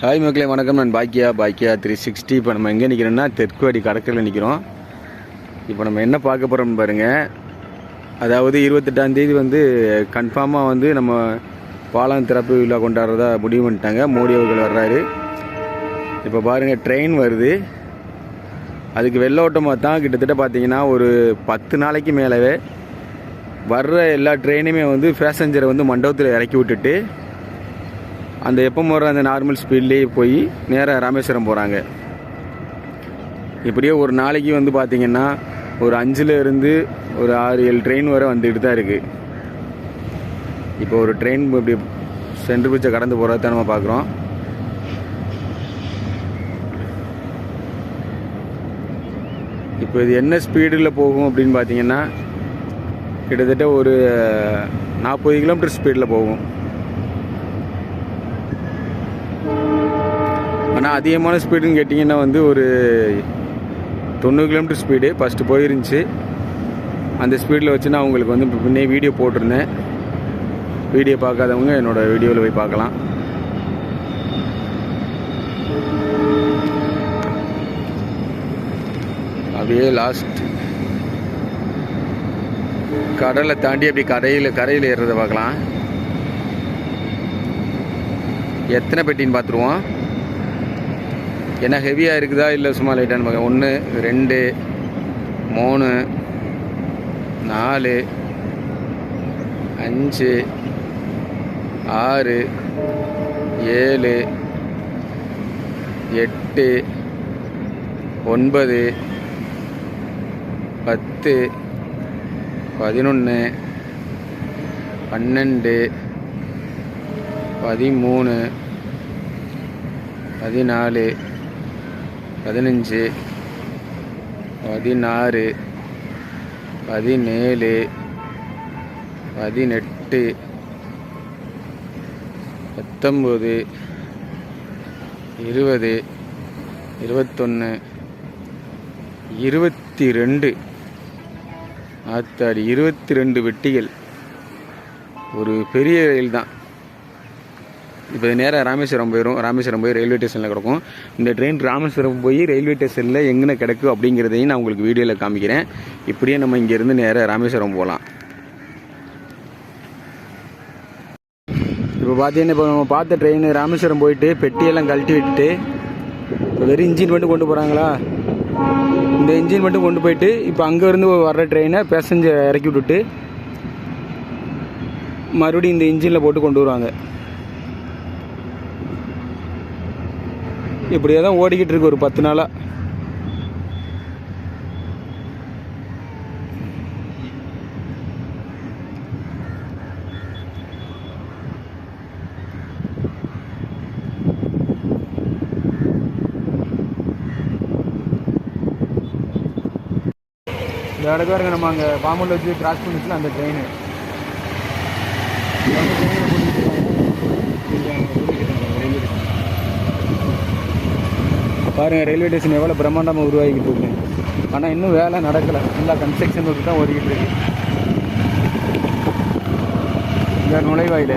Hi மக்களே வணக்கம். நான் பாக்கியா பாக்கியா த்ரீ சிக்ஸ்டி இப்போ நம்ம எங்கே நிற்கிறோம்னா தெற்குவாடி கடற்கரையில் நிற்கிறோம் இப்போ நம்ம என்ன பார்க்க போகிறோம்னு பாருங்கள் அதாவது இருபத்தெட்டாம் தேதி வந்து கன்ஃபார்மாக வந்து நம்ம பாலம் திறப்பு விழா கொண்டாடுறதா முடிவு பண்ணிட்டாங்க. மோடி அவர்கள் வர்றாரு. இப்போ பாருங்கள் ட்ரெயின் வருது. அதுக்கு வெள்ளோட்டமாக தான் கிட்டத்தட்ட பார்த்தீங்கன்னா ஒரு பத்து நாளைக்கு மேலவே வர்ற எல்லா ட்ரெயினுமே வந்து பேசஞ்சரை வந்து மண்டபத்தில் இறக்கி விட்டுட்டு அந்த எப்போ வர அந்த நார்மல் ஸ்பீட்லேயே போய் நேராக ராமேஸ்வரம் போகிறாங்க இப்படியே ஒரு நாளைக்கு வந்து பார்த்திங்கன்னா ஒரு அஞ்சில் இருந்து ஒரு ஆறு ஏழு ட்ரெயின் வரை வந்துக்கிட்டு தான் இருக்குது இப்போ ஒரு ட்ரெயின் இப்படி சென்ட்ரு பிச்சை கடந்து போகிறத நம்ம பார்க்குறோம் இப்போ இது என்ன ஸ்பீடில் போகும் அப்படின்னு பார்த்தீங்கன்னா கிட்டத்தட்ட ஒரு நாற்பது கிலோமீட்டர் ஸ்பீடில் போகும். ஆனால் அதிகமான ஸ்பீடுன்னு கேட்டிங்கன்னா வந்து ஒரு தொண்ணூறு கிலோமீட்டர் ஸ்பீடு ஃபஸ்ட்டு போயிருந்துச்சு. அந்த ஸ்பீடில் வச்சு நான் உங்களுக்கு வந்து முன்னே வீடியோ போட்டிருந்தேன். வீடியோ பார்க்காதவங்க என்னோடய வீடியோவில் போய் பார்க்கலாம். அப்படியே லாஸ்ட் கடலை தாண்டி அப்படி கரையில் கரையில் ஏறுறதை பார்க்கலாம். எத்தனை பெட்டின்னு பார்த்துருவோம். என்ன ஹெவியாக இருக்குதா இல்லை சும்மா லைட்டானு பார்க்க? ஒன்று ரெண்டு மூணு நாலு அஞ்சு ஆறு ஏழு எட்டு ஒன்பது பத்து பதினொன்று பன்னெண்டு பதிமூணு பதினாலு பதினஞ்சு பதினாறு பதினேழு பதினெட்டு பத்தொம்பது இருபது இருபத்தொன்று இருபத்தி ரெண்டு ஆத்தாடி இருபத்தி ரெண்டு வெட்டிகள். ஒரு பெரிய ரயில் தான் இப்போ நேராக ராமேஸ்வரம் போயிடும் ராமேஸ்வரம் போய் ரயில்வே ஸ்டேஷனில் கிடக்கும். இந்த ட்ரெயின் ராமேஸ்வரம் போய் ரயில்வே ஸ்டேஷனில் எங்கே கிடக்கும் அப்படிங்கிறதையும் நான் உங்களுக்கு வீடியோவில் காமிக்கிறேன். இப்படியே நம்ம இங்கேருந்து நேராக ராமேஸ்வரம் போகலாம் இப்போ பார்த்தீங்கன்னா இப்போ நம்ம பார்த்த ட்ரெயின் ராமேஸ்வரம் போயிட்டு பெட்டியெல்லாம் கழட்டி விட்டுட்டு இப்போ வெறும் இன்ஜின் மட்டும் கொண்டு போகிறாங்களா இந்த இன்ஜின் மட்டும் கொண்டு போயிட்டு இப்போ அங்கேருந்து வர்ற ட்ரெயினை பேசஞ்சர் இறக்கி விட்டுட்டு மறுபடியும் இந்த இன்ஜினில் போட்டு கொண்டு வருவாங்க. இப்படியே தான் ஓடிக்கிட்டு இருக்கு ஒரு பத்து நாளாக இந்த இடத்துல இருக்க நம்ம அங்கே பாம்பூரில் வச்சு கிராஸ் பண்ணிச்சுல அந்த ட்ரெயின் பாருங்கள் ரயில்வே ஸ்டேஷன் எவ்வளோ பிரம்மாண்டமாக உருவாகிக்கிட்டு இருக்கு. ஆனால் இன்னும் வேலை நடக்கலை. ஃபுல்லாக கன்ஸ்ட்ரக்ஷன் ஒர்க்கு தான் ஓடிக்கிட்டு இருக்கு. இந்த நுழைவாயில்.